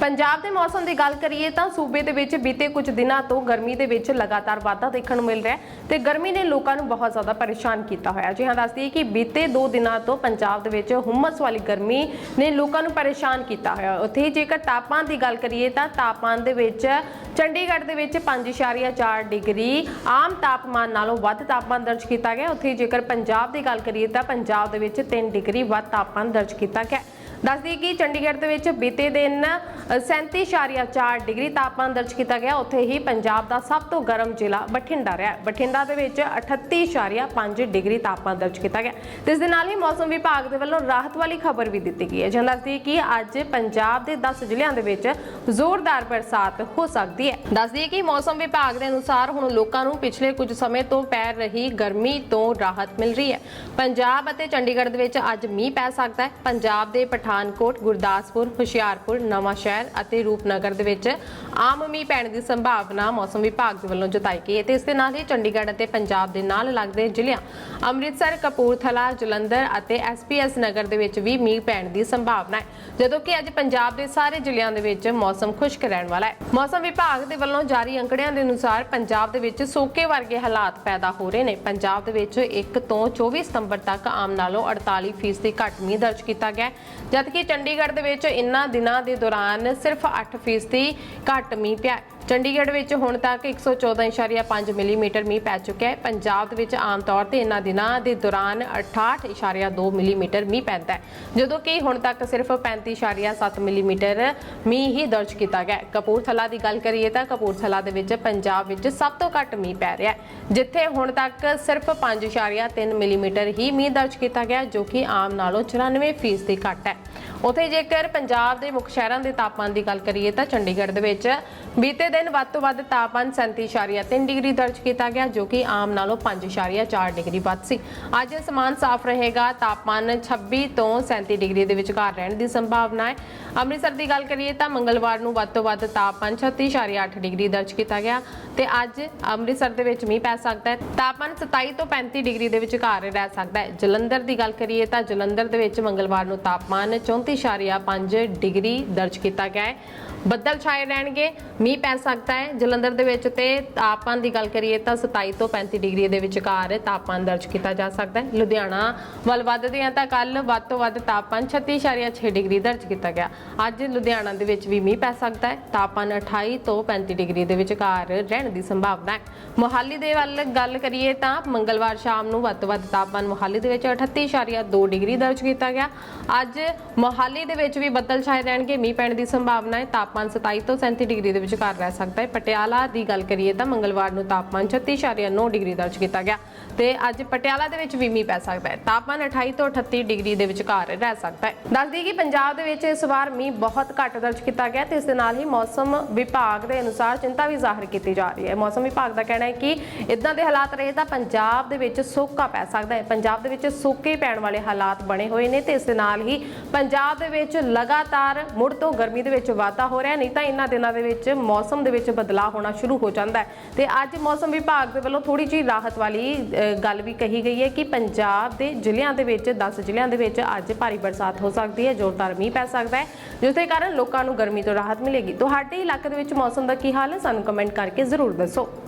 ਪੰਜਾਬ ਦੇ ਮੌਸਮ ਦੀ ਗੱਲ ਕਰੀਏ ਤਾਂ ਸੂਬੇ ਦੇ ਵਿੱਚ ਬੀਤੇ ਕੁਝ ਦਿਨਾਂ ਤੋਂ ਗਰਮੀ ਦੇ ਵਿੱਚ ਲਗਾਤਾਰ ਵਾਧਾ ਦੇਖਣ ਨੂੰ ਮਿਲ ਰਿਹਾ ਹੈ ਤੇ ਗਰਮੀ ਨੇ ਲੋਕਾਂ ਨੂੰ ਬਹੁਤ ਜ਼ਿਆਦਾ ਪਰੇਸ਼ਾਨ ਕੀਤਾ ਹੋਇਆ ਜੀ ਹਾਂ ਦੱਸਦੀ ਕਿ ਬੀਤੇ 2 ਦਿਨਾਂ ਤੋਂ ਪੰਜਾਬ ਦੇ ਵਿੱਚ ਹੁਮਸ ਵਾਲੀ ਗਰਮੀ ਨੇ ਲੋਕਾਂ ਨੂੰ ਪਰੇਸ਼ਾਨ ਕੀਤਾ ਹੋਇਆ ਉੱਥੇ ਹੀ ਜੇਕਰ ਤਾਪਮਾਨ ਦੀ ਗੱਲ ਕਰੀਏ ਤਾਂ ਤਾਪਮਾਨ ਦੇ ਵਿੱਚ ਚੰਡੀਗੜ੍ਹ ਦੇ ਵਿੱਚ 5.4 ਡਿਗਰੀ ਆਮ ਤਾਪਮਾਨ ਨਾਲੋਂ ਵੱਧ ਤਾਪਮਾਨ ਦਰਜ ਕੀਤਾ ਗਿਆ। ਉੱਥੇ ਹੀ ਜੇਕਰ ਪੰਜਾਬ ਦੀ ਗੱਲ ਕਰੀਏ ਤਾਂ ਪੰਜਾਬ ਦੇ ਵਿੱਚ 3 ਡਿਗਰੀ ਵੱਧ ਤਾਪਮਾਨ ਦਰਜ ਕੀਤਾ ਗਿਆ ਦੱਸਦੀ ਕਿ ਚੰਡੀਗੜ੍ਹ ਦੇ ਵਿੱਚ ਬੀਤੇ ਦਿਨ ਅ, 37.4 ਡਿਗਰੀ ਤਾਪਮਾਨ ਦਰਜ ਕੀਤਾ ਗਿਆ। ਉੱਥੇ ਹੀ ਪੰਜਾਬ ਦਾ ਸਭ ਤੋਂ ਗਰਮ ਜ਼ਿਲ੍ਹਾ ਬਠਿੰਡਾ ਰਿਹਾ। ਬਠਿੰਡਾ ਦੇ ਵਿੱਚ 38.5 ਡਿਗਰੀ ਤਾਪਮਾਨ ਦਰਜ ਕੀਤਾ ਗਿਆ। ਤੇ ਇਸ ਦੇ ਨਾਲ ਹੀ ਮੌਸਮ ਵਿਭਾਗ ਦੇ ਵੱਲੋਂ ਰਾਹਤ ਵਾਲੀ ਖਬਰ ਵੀ ਦਿੱਤੀ ਗਈ ਹੈ। ਜਿਵੇਂ ਦੱਸਦੀ ਕਿ ਅੱਜ ਪੰਜਾਬ ਦੇ 10 ਜ਼ਿਲ੍ਹਿਆਂ ਦੇ ਵਿੱਚ ਜ਼ੋਰਦਾਰ ਬਰਸਾਤ ਹੋ ਸਕਦੀ ਹੈ। ਦੱਸਦੀ ਕਿ ਮੌਸਮ ਵਿਭਾਗ ਦੇ ਅਨੁਸਾਰ ਹੁਣ ਲੋਕਾਂ ਨੂੰ ਪਿਛਲੇ ਕੁਝ ਸਮੇਂ ਤੋਂ ਪੈ ਰਹੀ ਗਰਮੀ ਤੋਂ ਰਾਹਤ ਮਿਲ ਰਹੀ ਹੈ। ਪੰਜਾਬ ਅਤੇ ਚੰਡੀਗੜ੍ਹ ਦੇ ਵਿੱਚ ਅੱਜ ਮੀਂਹ ਪੈ ਸਕਦਾ ਹੈ। ਪੰਜਾਬ ਦੇ ਪਠਾਨਕੋਟ, ਗੁਰਦਾਸਪੁਰ, ਹੁਸ਼ਿਆਰਪੁਰ, ਨਵਾਂ ਸ਼ਹਿਰ ਅਤੇ ਰੂਪਨਗਰ ਦੇ ਵਿੱਚ ਆਮ ਮੀਂਹ ਪੈਣ ਦੀ ਸੰਭਾਵਨਾ ਮੌਸਮ ਵਿਭਾਗ ਦੇ ਵੱਲੋਂ ਜਤਾਈ ਗਈ ਹੈ ਤੇ ਇਸ ਦੇ ਨਾਲ ਹੀ ਚੰਡੀਗੜ੍ਹ ਅਤੇ ਪੰਜਾਬ ਦੇ ਨਾਲ ਲੱਗਦੇ ਜ਼ਿਲ੍ਹਿਆਂ ਅੰਮ੍ਰਿਤਸਰ, ਕਪੂਰਥਲਾ, ਜਲੰਧਰ ਅਤੇ ਐਸਪੀਐਸ ਨਗਰ ਦੇ ਵਿੱਚ ਵੀ ਮੀਂਹ ਪੈਣ ਦੀ ਸੰਭਾਵਨਾ ਹੈ। ਜਦੋਂ ਕਿ ਅੱਜ ਪੰਜਾਬ ਦੇ ਸਾਰੇ ਜ਼ਿਲ੍ਹਿਆਂ ਦੇ ਵਿੱਚ ਮੌਸਮ ਖੁਸ਼ਕ ਰਹਿਣ ਵਾਲਾ ਹੈ। ਮੌਸਮ ਵਿਭਾਗ ਦੇ ਵੱਲੋਂ ਜਾਰੀ ਅੰਕੜਿਆਂ ਦੇ ਅਨੁਸਾਰ ਪੰਜਾਬ ਦੇ ਵਿੱਚ ਸੋਕੇ ਵਰਗੇ ਹਾਲਾਤ ਪੈਦਾ ਹੋ ਰਹੇ ਨੇ। ਪੰਜਾਬ ਦੇ ਵਿੱਚ 1 ਤੋਂ 24 ਸਤੰਬਰ ਤੱਕ ਆਮ ਨਾਲੋਂ 48% ਘੱਟ ਮੀਂਹ ਦਰਜ ਕੀਤਾ ਗਿਆ ਜਦਕਿ ਚੰਡੀਗੜ੍ਹ ਦੇ ਵਿੱਚ ਇਨ੍ਹਾਂ ਦਿਨਾਂ ਦੇ ਦੌਰਾਨ ਸਿਰਫ 8% ਘੱਟ ਮੀਂਹ ਪਿਆ। ਚੰਡੀਗੜ੍ਹ ਵਿੱਚ ਹੁਣ ਤੱਕ 114.5 ਮਿਲੀਮੀਟਰ ਮੀਂਹ ਪੈ ਚੁੱਕਿਆ ਹੈ। ਪੰਜਾਬ ਦੇ ਵਿੱਚ ਆਮ ਤੌਰ ਤੇ ਇਹਨਾਂ ਦਿਨਾਂ ਦੇ ਦੌਰਾਨ 68.2 ਮਿਲੀਮੀਟਰ ਮੀਂਹ ਪੈਂਦਾ ਹੈ। ਜਦੋਂ ਕਿ ਹੁਣ ਤੱਕ ਸਿਰਫ 35.7 ਮਿਲੀਮੀਟਰ ਮੀਂਹ ਹੀ ਦਰਜ ਕੀਤਾ ਗਿਆ ਕਪੂਰਥਲਾ ਦੀ ਗੱਲ ਕਰੀਏ ਤਾਂ ਕਪੂਰਥਲਾ ਦੇ ਵਿੱਚ ਪੰਜਾਬ ਵਿੱਚ ਸਭ ਤੋਂ ਘੱਟ ਮੀਂਹ ਪੈ ਰਿਹਾ ਹੈ, ਜਿੱਥੇ ਹੁਣ ਤੱਕ ਸਿਰਫ 5.3 ਮਿਲੀਮੀਟਰ ਹੀ ਮੀਂਹ ਦਰਜ ਕੀਤਾ ਗਿਆ, ਜੋ ਕਿ ਆਮ ਨਾਲੋਂ 94% ਘੱਟ ਹੈ। ਉਥੇ ਜੇਕਰ ਪੰਜਾਬ ਦੇ ਮੁੱਖ ਸ਼ਹਿਰਾਂ ਦੇ ਤਾਪਮਾਨ ਦੀ ਗੱਲ ਕਰੀਏ ਤਾਂ ਚੰਡੀਗੜ੍ਹ ਦੇ ਵਿੱਚ ਬੀਤੇ ਦਿਨ ਵੱਧ ਤੋਂ ਵੱਧ ਤਾਪਮਾਨ 37.3 ਡਿਗਰੀ ਦਰਜ ਕੀਤਾ ਗਿਆ, ਜੋ ਕਿ ਆਮ ਨਾਲੋਂ 5.4 ਡਿਗਰੀ ਵੱਧ ਸੀ। ਅੱਜ ਅਸਮਾਨ ਸਾਫ਼ ਰਹੇਗਾ। ਤਾਪਮਾਨ 26 ਤੋਂ 37 ਡਿਗਰੀ ਦੇ ਵਿਚਕਾਰ ਰਹਿਣ ਦੀ ਸੰਭਾਵਨਾ ਹੈ। ਅੰਮ੍ਰਿਤਸਰ ਦੀ ਗੱਲ ਕਰੀਏ ਤਾਂ ਮੰਗਲਵਾਰ ਨੂੰ ਵੱਧ ਤੋਂ ਵੱਧ ਤਾਪਮਾਨ 36.8 ਡਿਗਰੀ ਦਰਜ ਕੀਤਾ ਗਿਆ ਤੇ ਅੱਜ ਅੰਮ੍ਰਿਤਸਰ ਦੇ ਵਿੱਚ ਮੀਂਹ ਪੈ ਸਕਦਾ ਹੈ। ਤਾਪਮਾਨ 27 ਤੋਂ 35 ਡਿਗਰੀ ਦੇ ਵਿਚਕਾਰ ਰਹਿ ਸਕਦਾ ਹੈ। ਜਲੰਧਰ ਦੀ ਗੱਲ ਕਰੀਏ ਤਾਂ ਜਲੰਧਰ ਦੇ ਵਿੱਚ ਮੰਗਲਵਾਰ ਨੂੰ ਤਾਪਮਾਨ 34.5 ਡਿਗਰੀ ਦਰਜ ਕੀਤਾ ਗਿਆ ਹੈ। ਬੱਦਲ ਛਾਏ ਰਹਿਣਗੇ, ਮੀਂਹ ਪੈ ਸਕਦਾ ਹੈ। ਜਲੰਧਰ ਦੇ ਵਿੱਚ ਤੇ ਤਾਪਮਾਨ ਦੀ ਗੱਲ ਕਰੀਏ ਤਾਂ 27 ਤੋਂ 35 ਡਿਗਰੀ ਦੇ ਵਿਚਕਾਰ ਤਾਪਮਾਨ ਦਰਜ ਕੀਤਾ ਜਾ ਸਕਦਾ ਹੈ। ਲੁਧਿਆਣਾ ਵੱਲ ਵੱਧਦੇ ਹਾਂ ਤਾਂ ਕੱਲ ਵੱਧ ਤੋਂ ਵੱਧ ਤਾਪਮਾਨ 36.6 ਡਿਗਰੀ ਦਰਜ ਕੀਤਾ ਗਿਆ। ਅੱਜ ਲੁਧਿਆਣਾ ਦੇ ਵਿੱਚ ਵੀ ਮੀਂਹ ਪੈ ਸਕਦਾ ਹੈ। ਤਾਪਮਾਨ 28 ਤੋਂ 35 ਡਿਗਰੀ ਦੇ ਵਿਚਕਾਰ ਰਹਿਣ ਦੀ ਸੰਭਾਵਨਾ ਹੈ। ਮੋਹਾਲੀ ਦੇ ਵੱਲ ਗੱਲ ਕਰੀਏ ਤਾਂ ਮੰਗਲਵਾਰ ਸ਼ਾਮ ਨੂੰ ਵੱਧ ਤੋਂ ਵੱਧ ਤਾਪਮਾਨ ਮੋਹਾਲੀ ਦੇ ਵਿੱਚ 38.2 ਡਿਗਰੀ ਦਰਜ ਕੀਤਾ ਗਿਆ। ਅੱਜ ਮੋਹਾਲੀ ਦੇ ਵਿੱਚ ਵੀ ਬੱਦਲ ਛਾਏ ਰਹਿਣਗੇ। ਮੀਂਹ ਪੈਣ ਦੀ ਸੰਭਾਵਨਾ ਹੈ। ਤਾਪਮਾਨ 27 ਤੋਂ 37 ਡਿਗਰੀ ਦੇ ਵਿਚਕਾਰ ਰਹਿ ਸਕਦਾ ਹੈ। ਪਟਿਆਲਾ ਦੀ ਗੱਲ ਕਰੀਏ ਤਾਂ ਮੰਗਲਵਾਰ ਨੂੰ ਤਾਪਮਾਨ 36.9 ਡਿਗਰੀ ਦਰਜ ਕੀਤਾ ਗਿਆ ਤੇ ਅੱਜ ਪਟਿਆਲਾ ਦੇ ਵਿੱਚ ਵੀ ਮੀਂਹ ਪੈ ਸਕਦਾ ਹੈ। ਤਾਪਮਾਨ 28 ਤੋਂ 38 ਡਿਗਰੀ ਦੇ ਵਿਚਕਾਰ ਰਹਿ ਸਕਦਾ ਹੈ। ਦੱਸਦੀ ਕਿ ਪੰਜਾਬ ਦੇ ਵਿੱਚ ਇਸ ਵਾਰ ਮੀਂਹ ਬਹੁਤ ਘੱਟ ਦਰਜ ਕੀਤਾ ਗਿਆ ਤੇ ਇਸ ਦੇ ਨਾਲ ਹੀ ਮੌਸਮ ਵਿਭਾਗ ਦੇ ਅਨੁਸਾਰ ਚਿੰਤਾ ਵੀ ਜ਼ਾਹਰ ਕੀਤੀ ਜਾ ਰਹੀ ਹੈ। ਮੌਸਮ ਵਿਭਾਗ ਦਾ ਕਹਿਣਾ ਹੈ ਕਿ ਇਦਾਂ ਦੇ ਹਾਲਾਤ ਰਹੇ ਤਾਂ ਪੰਜਾਬ ਦੇ ਵਿੱਚ ਸੋਕਾ ਪੈ ਸਕਦਾ ਹੈ। ਪੰਜਾਬ ਦੇ ਵਿੱਚ ਸੋਕੇ ਪੈਣ ਵਾਲੇ ਹਾਲਾਤ ਬਣੇ ਹੋਏ ਨੇ ਤੇ ਇਸ ਦੇ ਨਾਲ ਹੀ ਪੰਜਾਬ ਪੰਜਾਬ ਦੇ ਵਿੱਚ ਲਗਾਤਾਰ ਮੁੜ ਤੋਂ ਗਰਮੀ ਦੇ ਵਿੱਚ ਵਾਧਾ ਹੋ ਰਿਹਾ ਨਹੀਂ ਤਾਂ ਇਹਨਾਂ ਦਿਨਾਂ ਦੇ ਵਿੱਚ ਮੌਸਮ ਦੇ ਵਿੱਚ ਬਦਲਾਅ ਹੋਣਾ ਸ਼ੁਰੂ ਹੋ ਜਾਂਦਾ ਹੈ। ਤੇ ਅੱਜ ਮੌਸਮ ਵਿਭਾਗ ਦੇ ਵੱਲੋਂ ਥੋੜੀ ਜਿਹੀ ਰਾਹਤ ਵਾਲੀ ਗੱਲ ਵੀ ਕਹੀ ਗਈ ਹੈ ਕਿ ਪੰਜਾਬ ਦੇ ਜ਼ਿਲ੍ਹਿਆਂ ਦੇ ਵਿੱਚ 10 ਜ਼ਿਲ੍ਹਿਆਂ ਦੇ ਵਿੱਚ ਅੱਜ ਭਾਰੀ ਬਰਸਾਤ ਹੋ ਸਕਦੀ ਹੈ, ਜ਼ੋਰਦਾਰ ਮੀਂਹ ਪੈ ਸਕਦਾ ਹੈ ਜਿਸ ਦੇ ਕਾਰਨ ਲੋਕਾਂ ਨੂੰ ਗਰਮੀ ਤੋਂ ਰਾਹਤ ਮਿਲੇਗੀ। ਤੁਹਾਡੇ ਇਲਾਕੇ ਦੇ ਵਿੱਚ ਮੌਸਮ ਦਾ ਕੀ ਹਾਲ ਹੈ? ਸਾਨੂੰ ਕਮੈਂਟ ਕਰਕੇ ਜ਼ਰੂਰ ਦੱਸੋ।